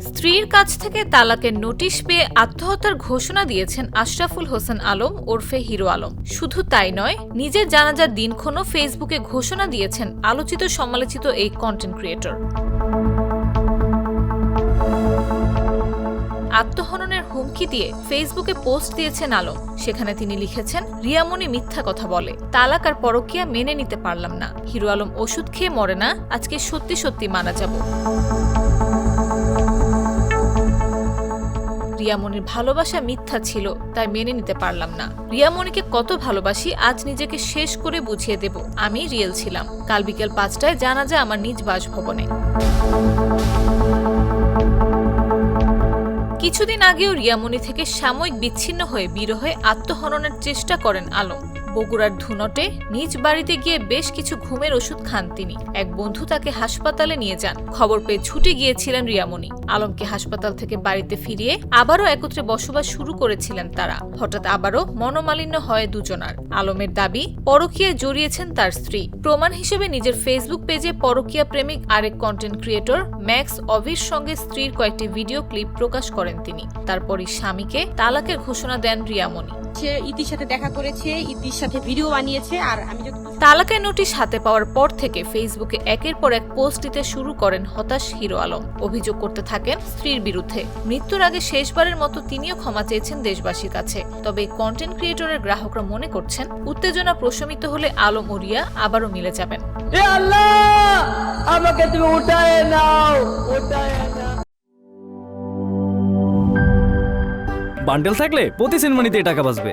স্ত্রীর কাছ থেকে তালাকের নোটিশ পেয়ে আত্মহত্যার ঘোষণা দিয়েছেন আশরাফুল হোসেন আলম ওরফে হিরো আলম। শুধু তাই নয়, নিজের জানাজার দিনক্ষণও ফেসবুকে ঘোষণা দিয়েছেন আলোচিত সমালোচিত এই কন্টেন্ট ক্রিয়েটর হুমকি দিয়ে ফেসবুকে পোস্ট দিয়েছেন আলম। সেখানে তিনি লিখেছেন রিয়ামনি মিথ্যা কথা বলে। তালাক আর পরকিয়া মেনে নিতে পারলাম না। হিরো আলম ওষুধ খেয়ে মরে না। আজকে সত্যি সত্যি মারা যাব। রিয়ামনির ভালোবাসা মিথ্যা ছিল, তাই মেনে নিতে পারলাম না। রিয়ামনিকে কত ভালোবাসি, আজ নিজেকে শেষ করে বুঝিয়ে দেব। আমি রিয়েল ছিলাম। কাল বিকেল পাঁচটায় জানা যায় আমার নিজ বাসভবনে। কিছুদিন আগেও রিয়ামণি থেকে সাময়িক বিচ্ছিন্ন হয়ে বিরহে আত্মহননের চেষ্টা করেন আলম। বগুড়ার ধুনটে নিজ বাড়িতে গিয়ে বেশ কিছু ঘুমের ওষুধ খান তিনি। এক বন্ধু তাকে হাসপাতালে নিয়ে যান। খবর পেয়ে ছুটে গিয়েছিলেন রিয়ামণি। আলমকে হাসপাতাল থেকে বাড়িতে ফিরিয়ে আবারও একত্রে বসবাস শুরু করেছিলেন তারা। হঠাৎ আবারও মনোমালিন্য হয় দুজনার। আলমের দাবি, পরকীয়ায় জড়িয়েছেন তার স্ত্রী। প্রমাণ হিসেবে নিজের ফেসবুক পেজে পরকীয়া প্রেমিক আরেক কন্টেন্ট ক্রিয়েটর ম্যাক্স অভির সঙ্গে স্ত্রীর কয়েকটি ভিডিও ক্লিপ প্রকাশ করেন তিনি। তারপরই স্বামীকে তালাকের ঘোষণা দেন রিয়ামণি। ইতির সাথে দেখা করেছে, ইতির সাথে ভিডিও বানিয়েছে আর আমি তালাকের নোটিশ হাতে পাওয়ার পর থেকে ফেসবুকে একের পর এক পোস্ট দিতে শুরু করেন হতাশ হিরো আলম। অভিযোগ করতে থাকেন স্ত্রীর বিরুদ্ধে। মৃত্যুর আগে শেষবারের মতো তিনিও ক্ষমা চেয়েছেন দেশবাসীর কাছে। তবে কন্টেন্ট ক্রিয়েটরের গ্রাহকরা মনে করছেন উত্তেজনা প্রশমিত হলে আলম ও রিয়া আবারও মিলে যাবেন। আল্লাহ! আমাকে তুমি উঠায় নাও উঠায় নাও। বান্ডেল থাকলে প্রতি সেনমানিতে টাকা বাঁচবে।